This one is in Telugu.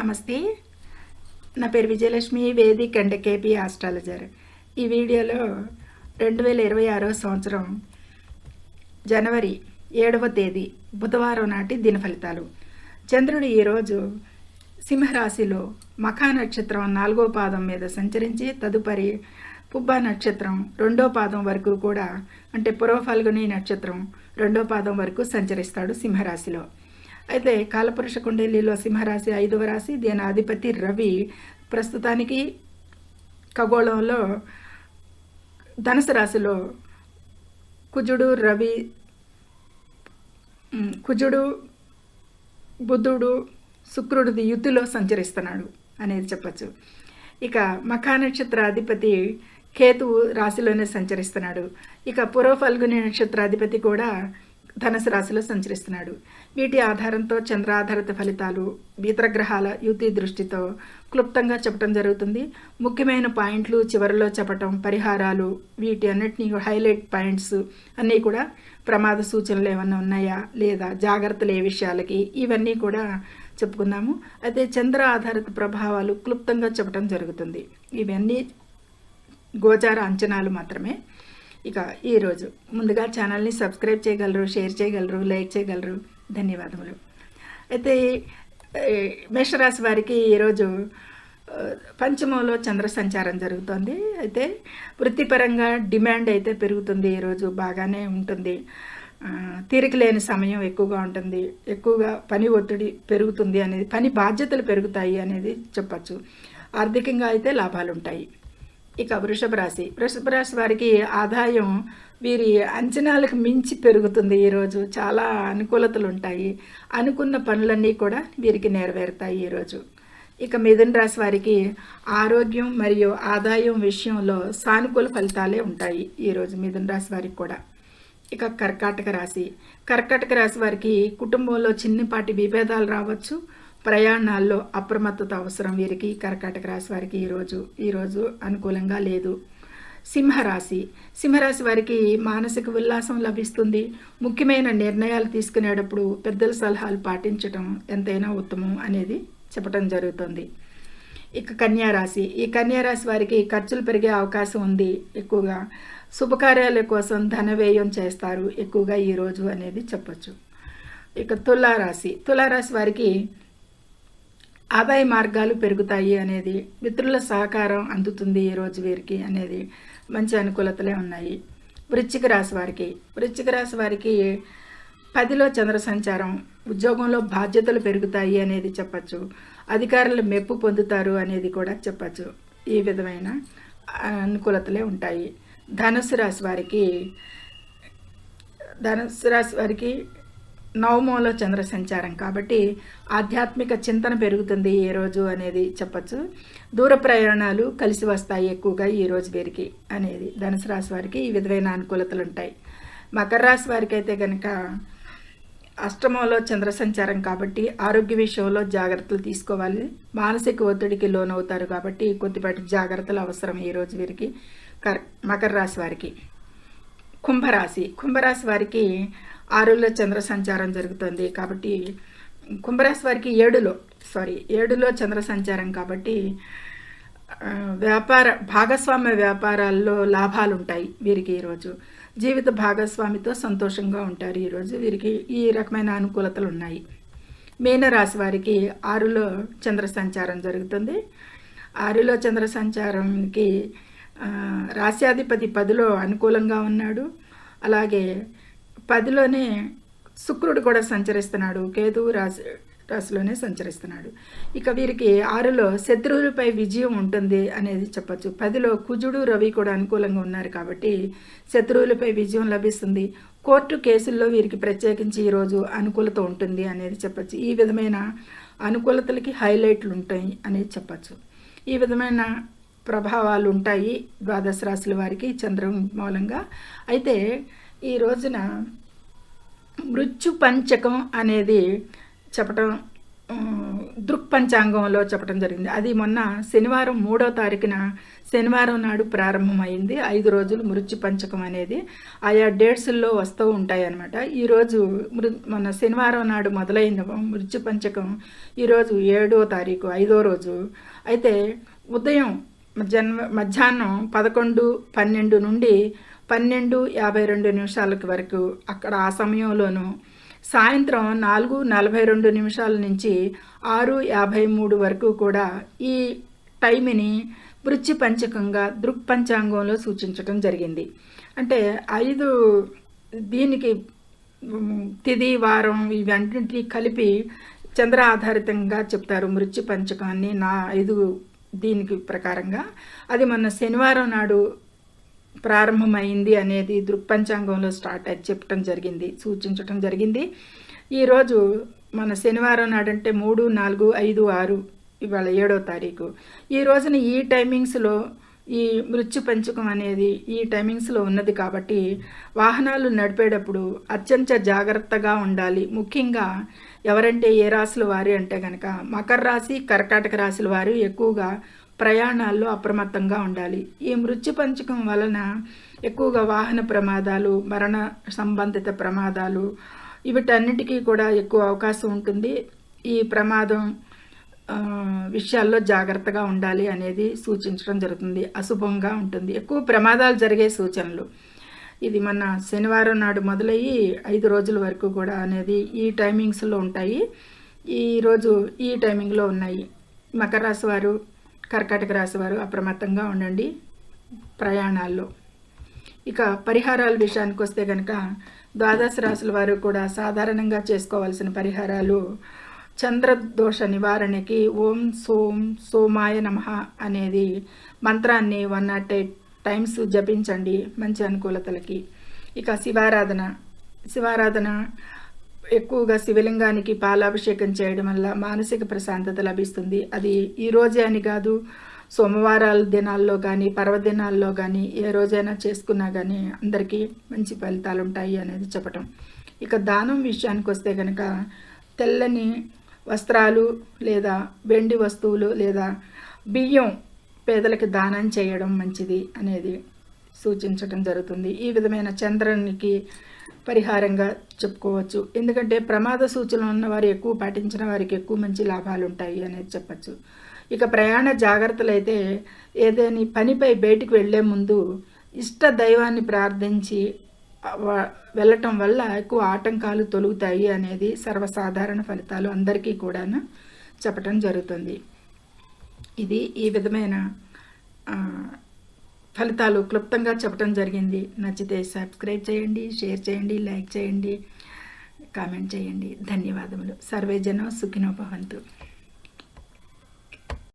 నమస్తే. నా పేరు Vijayalakshmi vedic and KP astrologer. ఈ వీడియోలో రెండు వేల ఇరవై ఆరో సంవత్సరం జనవరి ఏడవ తేదీ బుధవారం నాటి దిన ఫలితాలు చంద్రుడు ఈరోజు సింహరాశిలో మఖా నక్షత్రం నాలుగో పాదం మీద సంచరించి తదుపరి పుబ్బ నక్షత్రం రెండో పాదం వరకు కూడా అంటే పురోఫల్గుని నక్షత్రం రెండో పాదం వరకు సంచరిస్తాడు సింహరాశిలో. అయితే కాలపురుష కుండలిలో సింహరాశి ఐదవ రాశి దీని అధిపతి రవి. ప్రస్తుతానికి ఖగోళంలో ధనుసు రాశిలో కుజుడు రవి కుజుడు బుధుడు శుక్రుడిది యుతిలో సంచరిస్తున్నాడు అనేది చెప్పచ్చు. ఇక మఖా నక్షత్ర అధిపతి కేతువు రాశిలోనే సంచరిస్తున్నాడు. ఇక పురోఫల్గుని నక్షత్రాధిపతి కూడా ధనుసు రాశిలో సంచరిస్తున్నాడు. వీటి ఆధారంతో చంద్రాధారిత ఫలితాలు ఇతర గ్రహాల యుతి దృష్టితో క్లుప్తంగా చెప్పడం జరుగుతుంది. ముఖ్యమైన పాయింట్లు చివరిలో చెప్పటం పరిహారాలు వీటి అన్నిటినీ హైలైట్ పాయింట్స్ అన్నీ కూడా ప్రమాద సూచనలు ఏమన్నా ఉన్నాయా? లేదా జాగ్రత్తలు ఏ విషయాలకి? ఇవన్నీ కూడా చెప్పుకుందాము. అయితే చంద్ర ఆధారిత ప్రభావాలు క్లుప్తంగా చెప్పడం జరుగుతుంది. ఇవన్నీ గోచార అంచనాలు మాత్రమే. ఇక ఈరోజు ముందుగా ఛానల్ని సబ్స్క్రైబ్ చేయగలరు షేర్ చేయగలరు లైక్ చేయగలరు. ధన్యవాదములు. అయితే మేషరాశి వారికి ఈరోజు పంచమంలో చంద్ర సంచారం జరుగుతోంది. అయితే వృత్తిపరంగా డిమాండ్ అయితే పెరుగుతుంది ఈరోజు బాగానే ఉంటుంది. తీరిక లేని సమయం ఎక్కువగా ఉంటుంది. ఎక్కువగా పని ఒత్తిడి పెరుగుతుంది అనేది పని బాధ్యతలు పెరుగుతాయి అనేది చెప్పచ్చు. ఆర్థికంగా అయితే లాభాలు ఉంటాయి ఇక వృషభ రాశి. వృషభ రాశి వారికి ఆదాయం వీరి అంచనాలకు మించి పెరుగుతుంది ఈరోజు. చాలా అనుకూలతలు ఉంటాయి. అనుకున్న పనులన్నీ కూడా వీరికి నెరవేరుతాయి ఈరోజు. ఇక మిథున రాశి వారికి ఆరోగ్యం మరియు ఆదాయం విషయంలో సానుకూల ఫలితాలే ఉంటాయి ఈరోజు మిథున రాశి వారికి కూడా. ఇక కర్కాటక రాశి. కర్కాటక రాశి వారికి కుటుంబంలో చిన్నపాటి విభేదాలు రావచ్చు. ప్రయాణాల్లో అప్రమత్తత అవసరం వీరికి కర్కాటక రాశి వారికి ఈరోజు ఈరోజు అనుకూలంగా లేదు. సింహరాశి. సింహరాశి వారికి మానసిక ఉల్లాసం లభిస్తుంది. ముఖ్యమైన నిర్ణయాలు తీసుకునేటప్పుడు పెద్దల సలహాలు పాటించటం ఎంతైనా ఉత్తమం అనేది చెప్పడం జరుగుతుంది. ఇక కన్యారాశి ఈ కన్యారాశి వారికి ఖర్చులు పెరిగే అవకాశం ఉంది ఎక్కువగా. శుభకార్యాల కోసం ధన వ్యయం చేస్తారు ఎక్కువగా ఈరోజు అనేది చెప్పొచ్చు. ఇక తులారాశి. తులారాశి వారికి ఆదాయ మార్గాలు పెరుగుతాయి అనేది మిత్రుల సహకారం అందుతుంది ఈరోజు వీరికి అనేది మంచి అనుకూలతలే ఉన్నాయి. వృశ్చిక రాశి వారికి వృశ్చిక రాశి వారికి పదిలో చంద్ర సంచారం ఉద్యోగంలో బాధ్యతలు పెరుగుతాయి అనేది చెప్పచ్చు. అధికారులు మెప్పు పొందుతారు అనేది కూడా చెప్పచ్చు. ఈ విధమైన అనుకూలతలే ఉంటాయి. ధనుసు రాశి వారికి ధనుసు రాశి వారికి నవమంలో చంద్ర సంచారం కాబట్టి ఆధ్యాత్మిక చింతన పెరుగుతుంది ఈ రోజు అనేది చెప్పచ్చు. దూర ప్రయాణాలు కలిసి వస్తాయి ఎక్కువగా ఈ రోజు వీరికి అనేది. ధనుసు రాశి వారికి ఈ విధమైన అనుకూలతలు ఉంటాయి. మకర రాశి వారికి అయితే కనుక అష్టమంలో చంద్ర సంచారం కాబట్టి ఆరోగ్య విషయంలో జాగ్రత్తలు తీసుకోవాలి. మానసిక ఒత్తిడికి లోనవుతారు కాబట్టి కొద్దిపాటి జాగ్రత్తలు అవసరం ఈరోజు వీరికి కర్ మకర రాశి వారికి. కుంభరాశి. కుంభరాశి వారికి ఆరులో చంద్ర సంచారం జరుగుతుంది కాబట్టి కుంభరాశి వారికి ఏడులో సారీ ఏడులో చంద్ర సంచారం కాబట్టి వ్యాపార భాగస్వామ్య వ్యాపారాల్లో లాభాలు ఉంటాయి వీరికి ఈరోజు జీవిత భాగస్వామితో సంతోషంగా ఉంటారు ఈరోజు వీరికి ఈ రకమైన అనుకూలతలు ఉన్నాయి మీనరాశి వారికి ఆరులో చంద్ర సంచారం జరుగుతుంది. ఆరులో చంద్ర సంచారంకి రాశ్యాధిపతి పదిలో అనుకూలంగా ఉన్నాడు. అలాగే పదిలోనే శుక్రుడు కూడా సంచరిస్తున్నాడు కేతువు రాశి రాశిలోనే సంచరిస్తున్నాడు. ఇక వీరికి ఆరులో శత్రువులపై విజయం ఉంటుంది అనేది చెప్పచ్చు. పదిలో కుజుడు రవి కూడా అనుకూలంగా ఉన్నారు కాబట్టి శత్రువులపై విజయం లభిస్తుంది. కోర్టు కేసుల్లో వీరికి ప్రత్యేకించి ఈరోజు అనుకూలత ఉంటుంది అనేది చెప్పచ్చు. ఈ విధమైన అనుకూలతలకి హైలైట్లు ఉంటాయి అనేది చెప్పచ్చు. ఈ విధమైన ప్రభావాలు ఉంటాయి ద్వాదశ రాశుల వారికి చంద్రం మూలంగా. అయితే ఈ రోజున మృత్యు పంచకం అనేది చెప్పటం దృక్పంచాంగంలో చెప్పడం జరిగింది. అది మొన్న శనివారం మూడో తారీఖున శనివారం నాడు ప్రారంభమైంది. ఐదు రోజులు మృత్యు పంచకం అనేది ఆయా డేట్స్ల్లో వస్తూ ఉంటాయన్నమాట. ఈరోజు మృ మన శనివారం నాడు మొదలైన మృత్యు పంచకం ఈరోజు ఏడో తారీఖు ఐదో రోజు. అయితే ఉదయం జన్మ మధ్యాహ్నం పదకొండు పన్నెండు నుండి పన్నెండు యాభై రెండు నిమిషాలకి వరకు అక్కడ ఆ సమయంలోనూ సాయంత్రం నాలుగు నలభై రెండు నిమిషాల నుంచి ఆరు యాభై మూడు వరకు కూడా ఈ టైంని వృత్తి పంచకంగా దృక్పంచాంగంలో సూచించడం జరిగింది. అంటే ఐదు దీనికి తిది వారం ఇవన్నింటినీ కలిపి చంద్ర ఆధారితంగా చెప్తారు మృత్యు పంచకాన్ని నా ఐదు దీనికి ప్రకారంగా. అది మొన్న శనివారం నాడు ప్రారంభమైంది అనేది దృక్పంచాంగంలో స్టార్ట్ అయి చెప్పడం జరిగింది సూచించడం జరిగింది. ఈరోజు మన శనివారం నాడంటే మూడు నాలుగు ఐదు ఆరు ఇవాళ ఏడో తారీఖు. ఈ రోజున ఈ టైమింగ్స్లో ఈ మృత్యు పంచకం అనేది ఈ టైమింగ్స్లో ఉన్నది కాబట్టి వాహనాలు నడిపేటప్పుడు అత్యంత జాగ్రత్తగా ఉండాలి. ముఖ్యంగా ఎవరంటే ఏ రాశుల వారి అంటే కనుక మకర రాశి కర్కాటక రాశుల వారు ఎక్కువగా ప్రయాణాల్లో అప్రమత్తంగా ఉండాలి. ఈ మృత్యు పంచకం వలన ఎక్కువగా వాహన ప్రమాదాలు మరణ సంబంధిత ప్రమాదాలు వీటన్నిటికీ కూడా ఎక్కువ అవకాశం ఉంటుంది. ఈ ప్రమాదం విషయాల్లో జాగ్రత్తగా ఉండాలి అనేది సూచించడం జరుగుతుంది. అశుభంగా ఉంటుంది. ఎక్కువ ప్రమాదాలు జరిగే సూచనలు. ఇది మన శనివారం నాడు మొదలయ్యి ఐదు రోజుల వరకు కూడా అనేది ఈ టైమింగ్స్లో ఉంటాయి. ఈరోజు ఈ టైమింగ్లో ఉన్నాయి. మకర రాశి వారు కర్కాటక రాశివారు అప్రమత్తంగా ఉండండి ప్రయాణాల్లో. ఇక పరిహారాల విషయానికి వస్తే కనుక ద్వాదశ రాశుల వారు కూడా సాధారణంగా చేసుకోవాల్సిన పరిహారాలు చంద్రదోష నివారణకి ఓం సోం సోమాయ నమః అనేది మంత్రాన్ని వన్ నాట్ ఎయిట్ టైమ్స్ జపించండి మంచి అనుకూలతలకి. ఇక శివారాధన శివారాధన ఎక్కువగా శివలింగానికి పాలాభిషేకం చేయడం వల్ల మానసిక ప్రశాంతత లభిస్తుంది. అది ఈ రోజే అని కాదు సోమవారాల దినాల్లో కానీ పర్వదినాల్లో కానీ ఏ రోజైనా చేసుకున్నా కానీ అందరికీ మంచి ఫలితాలు ఉంటాయి అనేది చెప్పటం. ఇక దానం విషయానికి వస్తే కనుక తెల్లని వస్త్రాలు లేదా వెండి వస్తువులు లేదా బియ్యం పేదలకు దానం చేయడం మంచిది అనేది సూచించడం జరుగుతుంది. ఈ విధమైన చంద్రునికి పరిహారంగా చెప్పుకోవచ్చు. ఎందుకంటే ప్రమాద సూచనలు ఉన్నవారు ఎక్కువ పాటించిన వారికి ఎక్కువ మంచి లాభాలు ఉంటాయి అనేది చెప్పచ్చు. ఇక ప్రయాణ జాగ్రత్తలు అయితే ఏదైనా పనిపై బయటికి వెళ్ళే ముందు ఇష్ట దైవాన్ని ప్రార్థించి వెళ్ళటం వల్ల ఎక్కువ ఆటంకాలు తొలుగుతాయి అనేది సర్వసాధారణ ఫలితాలు అందరికీ కూడా చెప్పటం జరుగుతుంది. ఇది ఈ విధమైన ఫలితాలు క్లుప్తంగా చెప్పడం జరిగింది. నచ్చితే సబ్స్క్రైబ్ చేయండి షేర్ చేయండి లైక్ చేయండి కామెంట్ చేయండి. ధన్యవాదములు. సర్వేజనం సుఖినోభవంతు